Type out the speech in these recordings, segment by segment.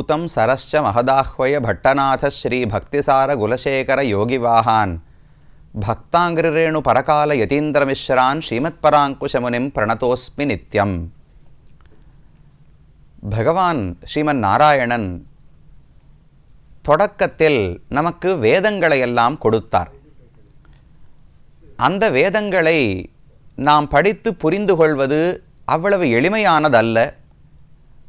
भूतं सरश्च महदाह्वय भट्टनाथश्रीभक्तिसारगुलशेखरयोगिवाहान् భక్తాంగ్రిరేణు పరకాల యతీంద్రమిశ్రాన్ శ్రీమత్పరాంకుశమునిం பிரணதோஸ்மி நித்யம் பகவான் ஸ்ரீமன் நாராயணன் தொடக்கத்தில் நமக்கு வேதங்களை எல்லாம் கொடுத்தார் அந்த வேதங்களை நாம் படித்து புரிந்து கொள்வது அவ்வளவு எளிமையானதல்ல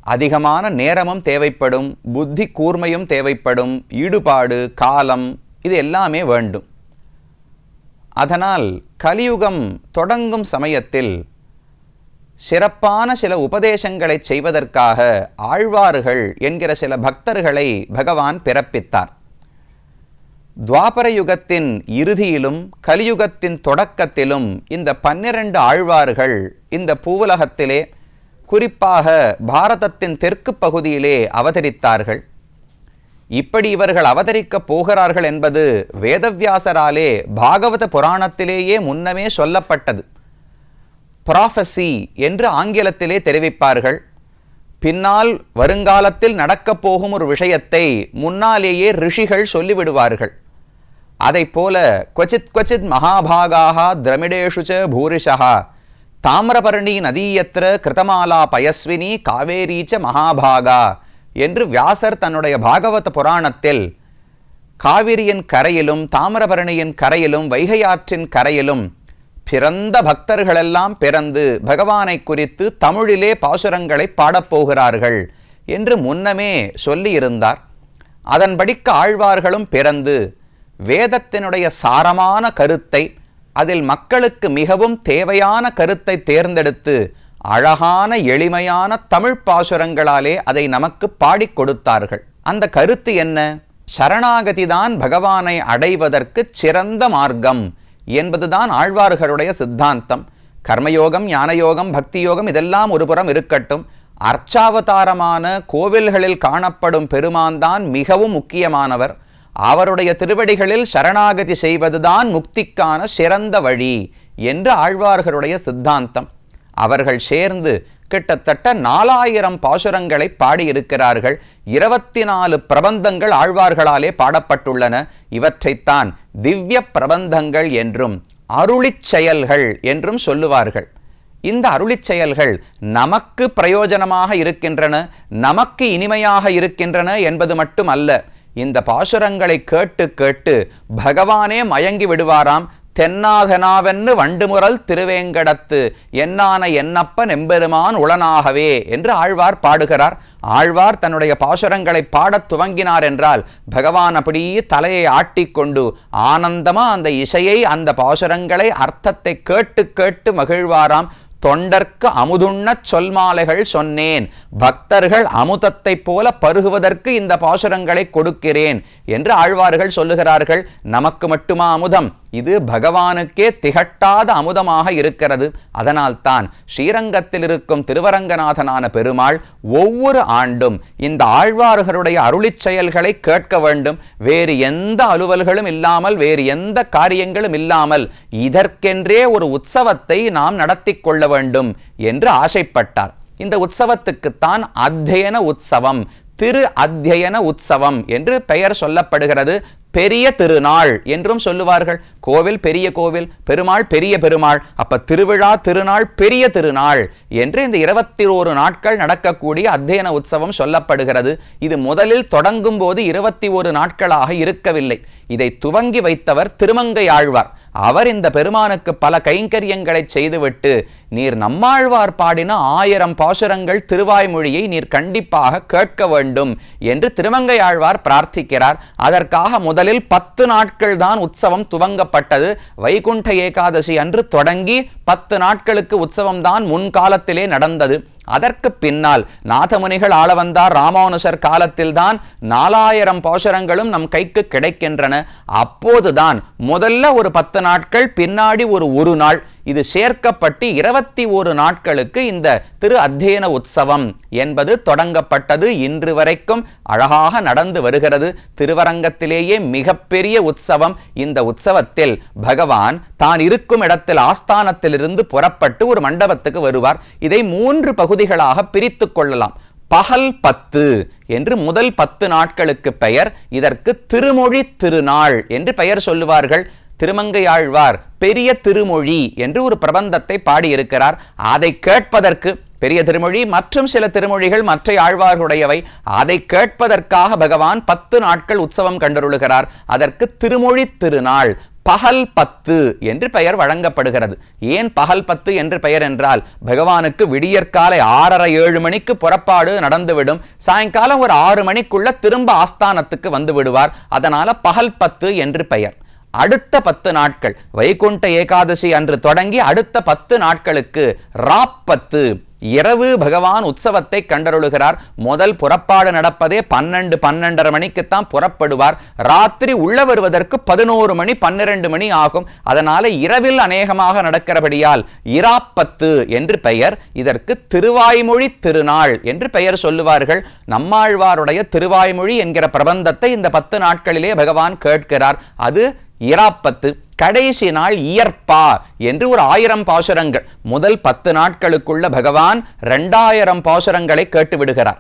அதிகமான நேரமும் தேவைப்படும் புத்தி கூர்மையும் தேவைப்படும் ஈடுபாடு காலம் இது எல்லாமே வேண்டும் அதனால் கலியுகம் தொடங்கும் சமயத்தில் சிறப்பான சில உபதேசங்களை செய்வதற்காக ஆழ்வார்கள் என்கிற சில பக்தர்களை பகவான் பிறப்பித்தார். துவாபர யுகத்தின் இறுதியிலும் கலியுகத்தின் தொடக்கத்திலும் இந்த பன்னிரண்டு ஆழ்வார்கள் இந்த பூவுலகத்திலே குறிப்பாக பாரதத்தின் தெற்கு பகுதியிலே அவதரித்தார்கள். இப்படி இவர்கள் அவதரிக்கப் போகிறார்கள் என்பது வேதவியாசராலே பாகவத புராணத்திலேயே முன்னமே சொல்லப்பட்டது. ப்ராஃபசி என்று ஆங்கிலத்திலே தெரிவிப்பார்கள். பின்னால் வருங்காலத்தில் நடக்கப் போகும் ஒரு விஷயத்தை முன்னாலேயே ரிஷிகள் சொல்லிவிடுவார்கள். அதைப் போல கொச்சித் கொச்சித் மகாபாகாக திரமிடேஷு பூரிஷா தாமிரபரணி நதீயத்திர கிருதமாலா பயஸ்வினி காவேரீச்ச மகாபாகா என்று வியாசர் தன்னுடைய பாகவத புராணத்தில் காவிரியின் கரையிலும் தாமிரபரணியின் கரையிலும் வைகையாற்றின் கரையிலும் பிறந்த பக்தர்களெல்லாம் பிறந்து பகவானை குறித்து தமிழிலே பாசுரங்களை பாடப்போகிறார்கள் என்று முன்னமே சொல்லியிருந்தார். அதன்படிக்க ஆழ்வார்களும் பிறந்து வேதத்தினுடைய சாரமான கருத்தை அதில் மக்களுக்கு மிகவும் தேவையான கருத்தை தேர்ந்தெடுத்து அழகான எளிமையான தமிழ் பாசுரங்களாலே அதை நமக்கு பாடிக் கொடுத்தார்கள். அந்த கருத்து என்ன? சரணாகதிதான் பகவானை அடைவதற்கு சிறந்த மார்க்கம் என்பதுதான் ஆழ்வார்களுடைய சித்தாந்தம். கர்மயோகம் ஞானயோகம் பக்தி யோகம் இதெல்லாம் ஒரு புறம் இருக்கட்டும். அர்ச்சாவதாரமான கோவில்களில் காணப்படும் பெருமான்தான் மிகவும் முக்கியமானவர். அவருடைய திருவடிகளில் சரணாகதி செய்வதுதான் முக்திக்கான சிறந்த வழி என்று ஆழ்வார்களுடைய சித்தாந்தம். அவர்கள் சேர்ந்து கிட்டத்தட்ட நாலாயிரம் பாசுரங்களை பாடியிருக்கிறார்கள். இருபத்தி நாலு பிரபந்தங்கள் ஆழ்வார்களாலே பாடப்பட்டுள்ளன. இவற்றைத்தான் திவ்ய பிரபந்தங்கள் என்றும் அருளிச் செயல்கள் என்றும் சொல்லுவார்கள். இந்த அருளிச் செயல்கள் நமக்கு பிரயோஜனமாக இருக்கின்றன நமக்கு இனிமையாக இருக்கின்றன என்பது மட்டும் அல்ல இந்த பாசுரங்களை கேட்டு கேட்டு பகவானே மயங்கி விடுவாராம். தென்னாதனாவென்னு வண்டுமுறல் திருவேங்கடத்து என்னான என்னப்பன் எம்பெருமான் உளனாகவே என்று ஆழ்வார் பாடுகிறார். ஆழ்வார் தன்னுடைய பாசுரங்களை பாடத் துவங்கினார் என்றால் பகவான் அப்படியே தலையை ஆட்டிக்கொண்டு ஆனந்தமா அந்த இசையை அந்த பாசுரங்களை அர்த்தத்தை கேட்டு கேட்டு மகிழ்வாராம். தொண்டர்க்கு அமுதுண்ணச் சொல்மாலைகள் சொன்னேன் பக்தர்கள் அமுதத்தைப் போல பருகுவதற்கு இந்த பாசுரங்களை கொடுக்கிறேன் என்று ஆழ்வார்கள் சொல்லுகிறார்கள். நமக்கு மட்டுமா அமுதம்? இது பகவானுக்கே திகட்டாத அமுதமாக இருக்கிறது. அதனால்தான் ஸ்ரீரங்கத்தில் இருக்கும் திருவரங்கநாதனான பெருமாள் ஒவ்வொரு ஆண்டும் இந்த ஆழ்வார்களுடைய அருளிச் செயல்களை கேட்க வேண்டும். வேறு எந்த அலுவல்களும் இல்லாமல் வேறு எந்த காரியங்களும் இல்லாமல் இதற்கென்றே ஒரு உற்சவத்தை நாம் நடத்தி கொள்ள வேண்டும் என்று ஆசைப்பட்டார். இந்த உற்சவத்துக்குத்தான் அத்தியன உற்சவம் திரு அத்தியன உற்சவம் என்று பெயர் சொல்லப்படுகிறது. பெரிய திருநாள் என்றும் சொல்லுவார்கள். கோவில் பெரிய கோவில் பெருமாள் பெரிய பெருமாள். அப்ப திருவிழா திருநாள் பெரிய திருநாள் என்று இந்த இருபத்தி ஓரு நாட்கள் நடக்கக்கூடிய அத்தியன உற்சவம் சொல்லப்படுகிறது. இது முதலில் தொடங்கும் போது இருபத்தி ஒரு நாட்களாக இருக்கவில்லை. இதை துவங்கி வைத்தவர் திருமங்கை ஆழ்வார். அவர் இந்த பெருமானுக்கு பல கைங்கரியங்களை செய்துவிட்டு நீர் நம்மாழ்வார் பாடின ஆயிரம் பாசுரங்கள் திருவாய்மொழியை நீர் கண்டிப்பாக கேட்க வேண்டும் என்று திருமங்கை ஆழ்வார் பிரார்த்திக்கிறார். அதற்காக முதலில் பத்து நாட்கள் தான் உற்சவம் துவங்கப்பட்டது. வைகுண்ட ஏகாதசி அன்று தொடங்கி பத்து நாட்களுக்கு உற்சவம் தான் முன்காலத்திலே நடந்தது. அதற்கு பின்னால் நாதமுனிகள் ஆள வந்தார் ராமானுஷர் காலத்தில்தான் நாலாயிரம் பாசுரங்களும் நம் கைக்கு கிடைக்கின்றன. அப்போதுதான் முதல்ல ஒரு பத்து நாட்கள் பின்னாடி ஒரு ஒரு நாள். இது சேர்க்கப்பட்டு இருபத்தி ஒரு நாட்களுக்கு இந்த திரு அத்தியன உற்சவம் என்பது தொடங்கப்பட்டது இன்று வரைக்கும் அழகாக நடந்து வருகிறது. திருவரங்கத்திலேயே மிகப்பெரிய உற்சவம். இந்த உற்சவத்தில் பகவான் தான் இருக்கும் இடத்தில் ஆஸ்தானத்திலிருந்து புறப்பட்டு ஒரு மண்டபத்துக்கு வருவார். இதை மூன்று பகுதிகளாக பிரித்து கொள்ளலாம். பகல் பத்து என்று முதல் பத்து நாட்களுக்கு பெயர். இதற்கு திருமொழி திருநாள் என்று பெயர் சொல்லுவார்கள். திருமங்கையாழ்வார் பெரிய திருமொழி என்று ஒரு பிரபந்தத்தை பாடியிருக்கிறார். அதை கேட்பதற்கு பெரிய திருமொழி மற்றும் சில திருமொழிகள் மற்ற ஆழ்வார்களுடையவை. அதை கேட்பதற்காக பகவான் பத்து நாட்கள் உற்சவம் கண்டருளுகிறார். அதற்கு திருமொழி திருநாள் பகல் பத்து என்று பெயர் வழங்கப்படுகிறது. ஏன் பகல் பத்து என்று பெயர் என்றால் பகவானுக்கு விடியற்காலை ஆறரை ஏழு மணிக்கு புறப்பாடு நடந்துவிடும். சாயங்காலம் ஒரு ஆறு மணிக்குள்ள திரும்ப ஆஸ்தானத்துக்கு வந்து விடுவார். அதனால பகல் பத்து என்று பெயர். அடுத்த பத்து நாட்கள். வைகுண்ட ஏகாதசி அன்று தொடங்கி அடுத்த பத்து நாட்களுக்கு ராப்பத்து இரவு பகவான் உற்சவத்தை கண்டருளுகிறார். முதல் புறப்பாடு நடப்பதே பன்னெண்டு பன்னெண்டரை மணிக்குத்தான் புறப்படுவார். ராத்திரி உள்ள வருவதற்கு பதினோரு மணி பன்னிரண்டு மணி ஆகும். அதனால இரவில் அநேகமாக நடக்கிறபடியால் இராப்பத்து என்று பெயர். இதற்கு திருவாய்மொழி திருநாள் என்று பெயர் சொல்லுவார்கள். நம்மாழ்வாருடைய திருவாய்மொழி என்கிற பிரபந்தத்தை இந்த பத்து நாட்களிலே பகவான் கேட்கிறார். அது இராப்பத்து கடைசி நாள் இயற்பா என்று ஒரு ஆயிரம் பாசுரங்கள். முதல் பத்து நாட்களுக்குள்ள பகவான் ரெண்டாயிரம் பாசுரங்களை கேட்டு விடுகிறார்.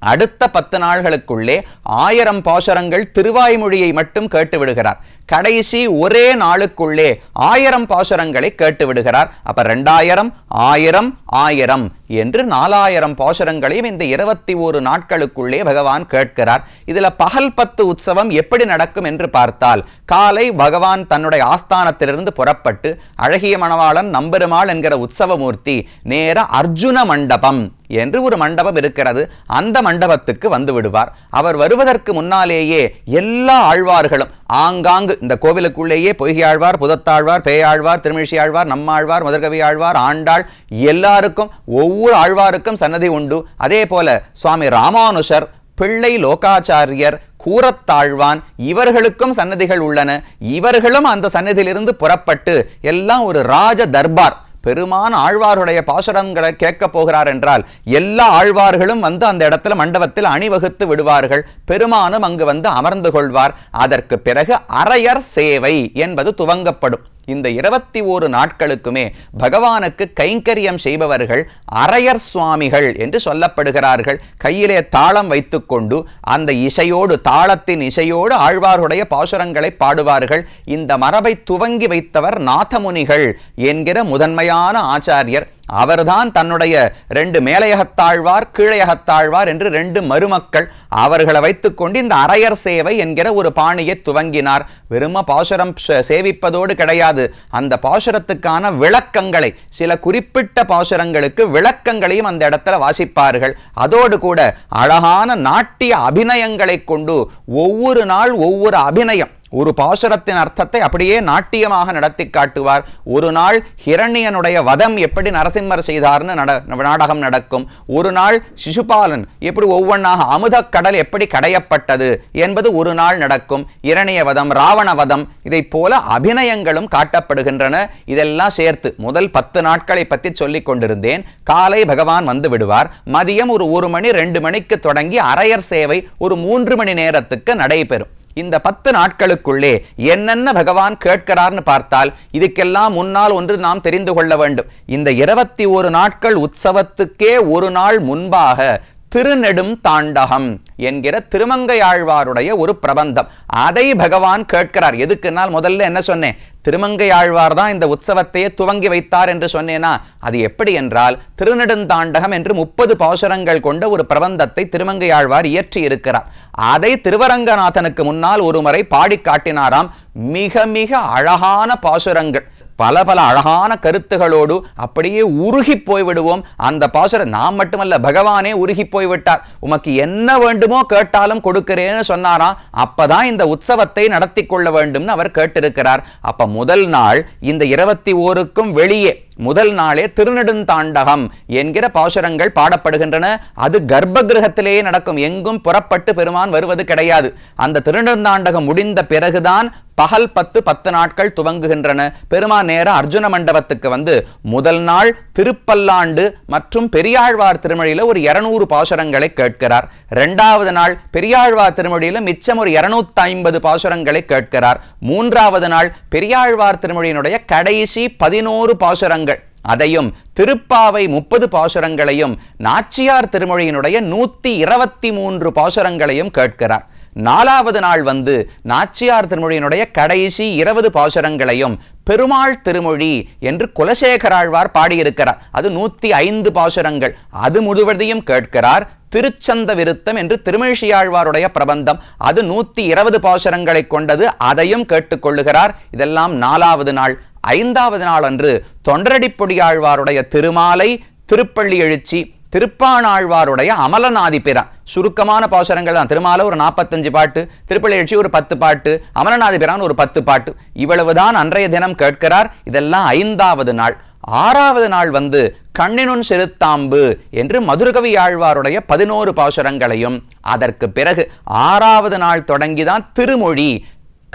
அடுத்த பத்து நாள்களுக்குள்ளே ஆயிரம் பாசுரங்கள் திருவாய்மொழியை மட்டும் கேட்டு விடுகிறார் கடைசி ஒரே நாளுக்குள்ளே ஆயிரம் பாசுரங்களை கேட்டு விடுகிறார் அப்ப ரெண்டாயிரம் ஆயிரம் ஆயிரம் என்று நாலாயிரம் பாசுரங்களையும் இந்த இருபத்தி ஒரு நாட்களுக்குள்ளே பகவான் கேட்கிறார். இதுல பகல் பத்து உற்சவம் எப்படி நடக்கும் என்று பார்த்தால் காலை பகவான் தன்னுடைய ஆஸ்தானத்திலிருந்து புறப்பட்டு அழகிய மணவாளன் நம்பெருமாள் என்கிற உற்சவமூர்த்தி நேர அர்ஜுன மண்டபம் என்று ஒரு மண்டபம் இருக்கிறது. அந்த மண்டபத்துக்கு வந்து விடுவார். அவர் வருவதற்கு முன்னாலேயே எல்லா ஆழ்வார்களும் ஆங்காங்கு இந்த கோவிலுக்குள்ளேயே பொய்கை ஆழ்வார் புதத்தாழ்வார் பேயாழ்வார் திருமிழிசை ஆழ்வார் நம்மாழ்வார் முதற்கவி ஆழ்வார் ஆண்டாள் எல்லாருக்கும் ஒவ்வொரு ஆழ்வாருக்கும் சன்னதி உண்டு. அதே போல சுவாமி ராமானுஷர் பிள்ளை லோகாச்சாரியர் கூரத்தாழ்வான் இவர்களுக்கும் சன்னதிகள் உள்ளன. இவர்களும் அந்த சன்னதியிலிருந்து புறப்பட்டு எல்லாம் ஒரு ராஜ தர்பார் பெருமான் ஆழ்வாருடைய பாசுரங்களை கேட்க போகிறார் என்றால் எல்லா ஆழ்வார்களும் வந்து அந்த இடத்துல மண்டபத்தில் அணிவகுத்து விடுவார்கள். பெருமானும் அங்கு வந்து அமர்ந்து கொள்வார். அதற்கு பிறகு அரையர் சேவை என்பது துவங்கப்படும். இந்த இருபத்தி ஓரு நாட்களுக்குமே பகவானுக்கு கைங்கரியம் செய்பவர்கள் அரையர் சுவாமிகள் என்று சொல்லப்படுகிறார்கள். கையிலே தாளம் வைத்துக்கொண்டு அந்த இசையோடு தாளத்தின் இசையோடு ஆழ்வாருடைய பாசுரங்களை பாடுவார்கள். இந்த மரபை துவங்கி வைத்தவர் நாதமுனிகள் என்கிற முதன்மையான ஆச்சாரியர் அவர்தான் தன்னுடைய ரெண்டு மேலையகத்தாழ்வார் கீழையகத்தாழ்வார் என்று ரெண்டு மருமக்கள் அவர்களை வைத்துக்கொண்டு இந்த அரையர் சேவை என்கிற ஒரு பாணியை துவங்கினார். வெறும பாசுரம் சேவிப்பதோடு கிடையாது. அந்த பாசுரத்துக்கான விளக்கங்களை சில குறிப்பிட்ட பாசுரங்களுக்கு விளக்கங்களையும் அந்த இடத்துல வாசிப்பார்கள். அதோடு கூட அழகான நாட்டிய அபிநயங்களை கொண்டு ஒவ்வொரு நாள் ஒவ்வொரு அபிநயம் ஒரு பாசுரத்தின் அர்த்தத்தை அப்படியே நாட்டியமாக நடத்தி காட்டுவார். ஒரு நாள் ஹிரண்யனுடைய வதம் எப்படி நரசிம்மர் செய்தார்னு நட நாடகம் நடக்கும். ஒரு நாள் சிசுபாலன் எப்படி ஒவ்வொன்றாக அமுதக் கடல் எப்படி கடையப்பட்டது என்பது ஒரு நாள் நடக்கும். இரணிய வதம் ராவண வதம் இதை போல அபிநயங்களும் காட்டப்படுகின்றன. இதெல்லாம் சேர்த்து முதல் பத்து நாட்களை பற்றி சொல்லிக் கொண்டிருந்தேன். காலை பகவான் வந்து விடுவார். மதியம் ஒரு ஒரு மணி ரெண்டு மணிக்கு தொடங்கி அரையர் சேவை ஒரு மூன்று மணி நேரத்துக்கு நடைபெறும். இந்த பத்து நாட்களுக்குள்ளே என்னென்ன பகவான் கேட்கிறார்னு பார்த்தால் இதுக்கெல்லாம் முன்னால் ஒன்று நாம் தெரிந்து கொள்ள வேண்டும். இந்த இருபத்தி ஒரு நாட்கள் உற்சவத்துக்கே ஒரு நாள் முன்பாக திருநெடும் தாண்டகம் என்கிற திருமங்கையாழ்வாருடைய ஒரு பிரபந்தம். அதை பகவான் கேட்கிறார். எதுக்குனால் முதல்ல என்ன சொன்னேன்? திருமங்கையாழ்வார் தான் இந்த உற்சவத்தையே துவங்கி வைத்தார் என்று சொன்னேனா? அது எப்படி என்றால் திருநெடுந்தாண்டகம் என்று முப்பது பாசுரங்கள் கொண்ட ஒரு பிரபந்தத்தை திருமங்கையாழ்வார் இயற்றி இருக்கிறார். அதை திருவரங்கநாதனுக்கு முன்னால் ஒரு முறை பாடி காட்டினாராம். மிக மிக அழகான பாசுரங்கள். பல பல அழகான கருத்துகளோடு அப்படியே உருகி போய்விடுவோம். அந்த பாசுர நாம் மட்டுமல்ல பகவானே உருகி போய்விட்டார். உமக்கு என்ன வேண்டுமோ கேட்டாலும் கொடுக்கிறேன்னு சொன்னாராம் அப்பதான் இந்த உற்சவத்தை நடத்தி கொள்ள வேண்டும்னு அவர் கேட்டிருக்கிறார். அப்ப முதல் நாள் இந்த இருபத்தி ஓருக்கும் வெளியே முதல் நாளே திருநெடுந்தாண்டகம் என்கிற பாசுரங்கள் பாடப்படுகின்றன. அது கர்ப்ப கிரகத்திலேயே நடக்கும். எங்கும் புறப்பட்டு பெருமான் வருவது கிடையாது. அந்த திருநெடுந்தாண்டகம் முடிந்த பிறகுதான் பகல் பத்து பத்து நாட்கள் துவங்குகின்றன. பெருமான் நேர அர்ஜுன மண்டபத்துக்கு வந்து முதல் நாள் திருப்பல்லாண்டு மற்றும் பெரியாழ்வார் திருமொழியில் ஒரு இருநூறு பாசுரங்களை கேட்கிறார். இரண்டாவது நாள் பெரியாழ்வார் திருமொழியில் மிச்சம் ஒரு இருநூத்தி ஐம்பது பாசுரங்களை கேட்கிறார். மூன்றாவது நாள் பெரியாழ்வார் திருமொழியினுடைய கடைசி பதினோரு பாசுரங்கள் அதையும் திருப்பாவை முப்பது பாசுரங்களையும் நாச்சியார் திருமொழியினுடைய நூத்தி இருபத்தி மூன்று பாசுரங்களையும் கேட்கிறார். நாலாவது நாள் வந்து நாச்சியார் திருமொழியினுடைய கடைசி இருபது பாசுரங்களையும் பெருமாள் திருமொழி என்று குலசேகராழ்வார் பாடியிருக்கிறார். அது நூத்தி ஐந்து பாசுரங்கள். அது முழுவதையும் கேட்கிறார் திருச்சந்த விருத்தம் என்று திருமழிஷியாழ்வாருடைய பிரபந்தம். அது நூத்தி இருபது பாசுரங்களை கொண்டது. அதையும் கேட்டுக்கொள்ளுகிறார் இதெல்லாம் நாலாவது நாள். ஐந்தாவது நாள் அன்று தொண்டரடிப்பொடியாழ்வாருடைய திருமாலை திருப்பள்ளி எழுச்சி திருப்பாணாழ்வாருடைய அமலநாதி பிரான் சுருக்கமான பாசுரங்கள் தான். திருமால ஒரு நாற்பத்தஞ்சு பாட்டு திருப்பள்ளி எழுச்சி ஒரு பத்து பாட்டு அமலநாதி பிரான் ஒரு பத்து பாட்டு. இவ்வளவுதான் அன்றைய தினம் கேட்கிறார். இதெல்லாம் ஐந்தாவது நாள். ஆறாவது நாள் வந்து கண்ணினுன் செருத்தாம்பு என்று மதுரகவி ஆழ்வாருடைய பதினோரு பாசுரங்களையும் அதற்கு பிறகு ஆறாவது நாள் தொடங்கிதான் திருமொழி.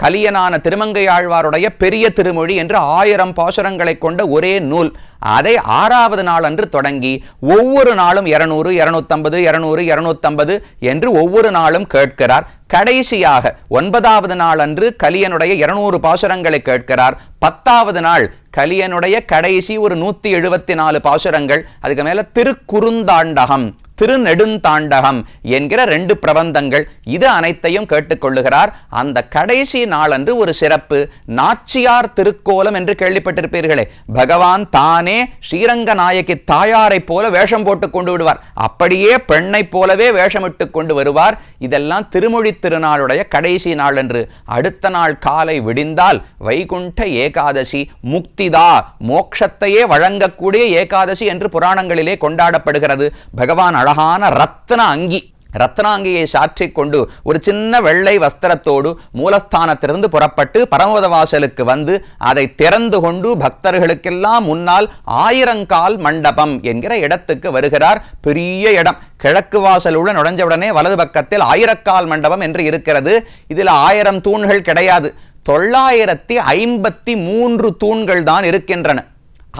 கலியனான திருமங்கையாழ்வாருடைய பெரிய திருமொழி என்று ஆயிரம் பாசுரங்களை கொண்ட ஒரே நூல். அதை ஆறாவது நாள் அன்று தொடங்கி ஒவ்வொரு நாளும் இருநூறு இருநூத்தம்பது இருநூறு இருநூத்தம்பது என்று ஒவ்வொரு நாளும் கேட்கிறார். கடைசியாக ஒன்பதாவது நாள் அன்று கலியனுடைய இருநூறு பாசுரங்களை கேட்கிறார். பத்தாவது நாள் கலியனுடைய கடைசி ஒரு நூத்தி எழுபத்தி நாலு பாசுரங்கள் அதுக்கு மேல திருக்குறுந்தாண்டகம் திருநெடுந்தாண்டகம் என்கிற ரெண்டு பிரபந்தங்கள் இது அனைத்தையும் கேட்டுக்கொள்ளுகிறார். அந்த கடைசி நாளன்று ஒரு சிறப்பு நாச்சியார் திருக்கோலம் என்று கேள்விப்பட்டிருப்பீர்களே பகவான் தானே ஸ்ரீரங்க நாயகி தாயாரை போல வேஷம் போட்டு கொண்டு விடுவார். அப்படியே பெண்ணைப் போலவே வேஷமிட்டு கொண்டு வருவார். இதெல்லாம் திருமொழி திருநாளுடைய கடைசி நாள் என்று. அடுத்த நாள் காலை விடிந்தால் வைகுண்ட ஏகாதசி முக்திதா மோட்சத்தையே வழங்கக்கூடிய ஏகாதசி என்று புராணங்களிலே கொண்டாடப்படுகிறது. பகவான் அழகான ரத்ன அங்கி. ரத்னாங்கியை சாற்றிக் கொண்டு ஒரு சின்ன வெள்ளை வஸ்திரத்தோடு மூலஸ்தானத்திலிருந்து புறப்பட்டு பரமபத வாசலுக்கு வந்து அதை திறந்து கொண்டு பக்தர்களுக்கெல்லாம் முன்னால் ஆயிரங்கால் மண்டபம் என்கிற இடத்துக்கு வருகிறார். பெரிய இடம். கிழக்கு வாசல் உள்ள நுழைஞ்சவுடனே வலது பக்கத்தில் ஆயிரக்கால் மண்டபம் என்று இருக்கிறது. இதில் ஆயிரம் தூண்கள் கிடையாது. தொள்ளாயிரத்தி ஐம்பத்தி மூன்று தூண்கள் தான் இருக்கின்றன.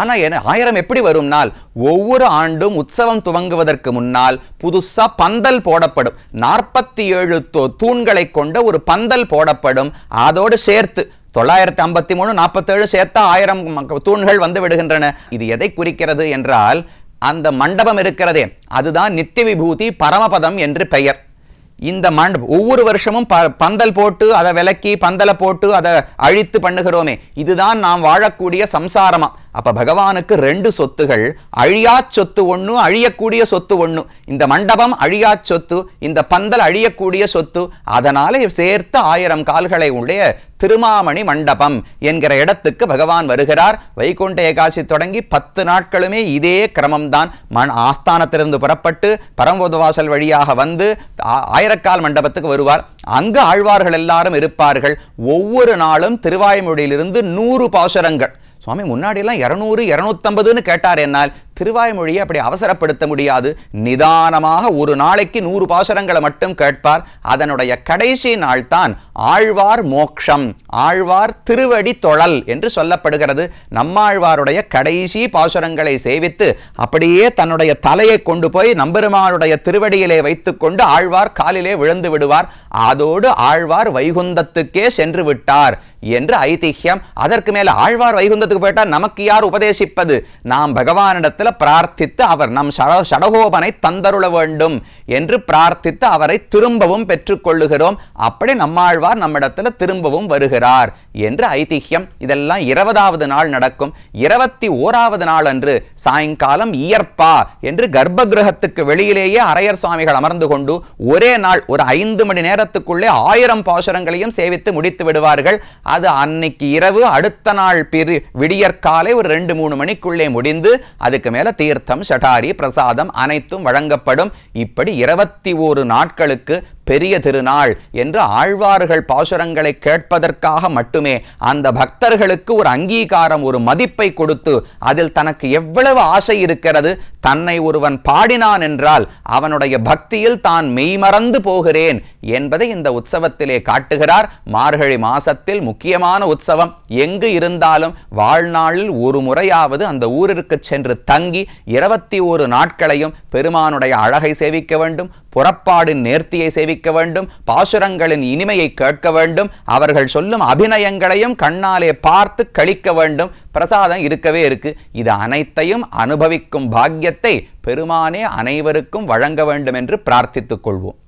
ஆனால் என ஆயிரம் எப்படி வரும்னால் ஒவ்வொரு ஆண்டும் உற்சவம் துவங்குவதற்கு முன்னால் புதுசாக பந்தல் போடப்படும். நாற்பத்தி ஏழு தூண்களை கொண்ட ஒரு பந்தல் போடப்படும். அதோடு சேர்த்து தொள்ளாயிரத்தி ஐம்பத்தி மூணு நாற்பத்தேழு சேர்த்தா ஆயிரம் தூண்கள் வந்து விடுகின்றன. இது எதை குறிக்கிறது என்றால் அந்த மண்டபம் இருக்கிறதே. அதுதான் நித்திய விபூதி பரமபதம் என்று பெயர். இந்த மண்டபம் ஒவ்வொரு வருஷமும் ப பந்தல் போட்டு அதை விலக்கி பந்தலை போட்டு அதை அழித்து பண்ணுகிறோமே. இதுதான் நாம் வாழக்கூடிய சம்சாரமாக அப்ப பகவானுக்கு ரெண்டு சொத்துகள் அழியா சொத்து ஒன்று அழியக்கூடிய சொத்து ஒன்று இந்த மண்டபம் அழியா சொத்து இந்த பந்தல் அழியக்கூடிய சொத்து அதனால சேர்த்து ஆயிரம் கால்களை உடைய திருமாமணி மண்டபம் என்கிற இடத்துக்கு பகவான் வருகிறார். வைகுண்ட ஏகாசி தொடங்கி பத்து நாட்களுமே இதே கிரமம்தான். மண் ஆஸ்தானத்திலிருந்து புறப்பட்டு பரம்போதவாசல் வழியாக வந்து ஆயிரக்கால் மண்டபத்துக்கு வருவார். அங்கு ஆழ்வார்கள் எல்லாரும் இருப்பார்கள். ஒவ்வொரு நாளும் திருவாய்மொழியிலிருந்து நூறு பாசுரங்கள். சுவாமி முன்னாடியெல்லாம் இரநூறு இரநூத்தம்பதுன்னு கேட்டார் என்னால். திருவாய்மொழியை அப்படி அவசரப்படுத்த முடியாது. நிதானமாக ஒரு நாளைக்கு நூறு பாசுரங்களை மட்டும் கேட்பார். அதனுடைய கடைசி நாள் தான் ஆழ்வார் மோக்ஷம் ஆழ்வார் திருவடி தொழல் என்று சொல்லப்படுகிறது. நம்மாழ்வாருடைய கடைசி பாசுரங்களை சேவித்து அப்படியே தன்னுடைய தலையை கொண்டு போய் நம்பெருமானுடைய திருவடியிலே வைத்துக்கொண்டு ஆழ்வார் காலிலே விழுந்து விடுவார். அதோடு ஆழ்வார் வைகுந்தத்துக்கே சென்று விட்டார். என்று ஐதிஹ்யம் அதற்கு மேல ஆழ்வார் வைகுந்தத்துக்கு போயிட்டா நமக்கு யார் உபதேசிப்பது? நாம் பகவானிடத்தில் பிரார்த்தித்து அவர் நம் சடகோபனை தந்தருள வேண்டும் என்று பிரார்த்தித்து அவரை திரும்பவும் பெற்றுக்கொள்ளுகிறோம். அப்படி நம்மாழ்வார் நம்மிடத்தில் திரும்பவும் வருகிறார் என்று ஐதிஹ்யம் இதெல்லாம் இருபதாவது நாள் நடக்கும். இருபத்தி ஓராவது நாள் அன்று சாயங்காலம் இயற்பா என்று கர்ப்ப கிரகத்துக்கு வெளியிலேயே அரையர் சுவாமிகள் அமர்ந்து கொண்டு ஒரே நாள் ஒரு ஐந்து மணி நேரத்துக்குள்ளே ஆயிரம் பாசுரங்களையும் சேவித்து முடித்து விடுவார்கள். அது அன்னைக்கு இரவு அடுத்த நாள் பிரி விடியற்காலை ஒரு ரெண்டு மூணு மணிக்குள்ளே முடிந்து அதுக்கு மேலே தீர்த்தம் ஷடாரி பிரசாதம் அனைத்தும் வழங்கப்படும். இப்படி இருபத்தி ஓரு நாட்களுக்கு பெரிய திருநாள் என்று ஆழ்வார்கள் பாசுரங்களை கேட்பதற்காக மட்டுமே அந்த பக்தர்களுக்கு ஒரு அங்கீகாரம் ஒரு மதிப்பை கொடுத்து அதில் தனக்கு எவ்வளவு ஆசை இருக்கிறது தன்னை ஒருவன் பாடினான் என்றால் அவனுடைய பக்தியில் தான் மெய்மறந்து போகிறேன் என்பதை இந்த உற்சவத்திலே காட்டுகிறார். மார்கழி மாசத்தில் முக்கியமான உற்சவம் எங்கு இருந்தாலும் வாழ்நாளில் ஒரு முறையாவது அந்த ஊரிற்கு சென்று தங்கி இருபத்தி ஒரு நாட்களையும் பெருமானுடைய அழகை சேவிக்க வேண்டும். புறப்பாடின் நேர்த்தியை சேவிக்க வேண்டும் பாசுரங்களின் இனிமையை கேட்க வேண்டும் அவர்கள் சொல்லும் அபிநயங்களையும் கண்ணாலே பார்த்து கழிக்க வேண்டும். பிரசாதம் இருக்கவே இருக்கு. இது அனைத்தையும் அனுபவிக்கும் பாக்கியத்தை பெருமானே அனைவருக்கும் வழங்க வேண்டும் என்று பிரார்த்தித்துக் கொள்வோம்.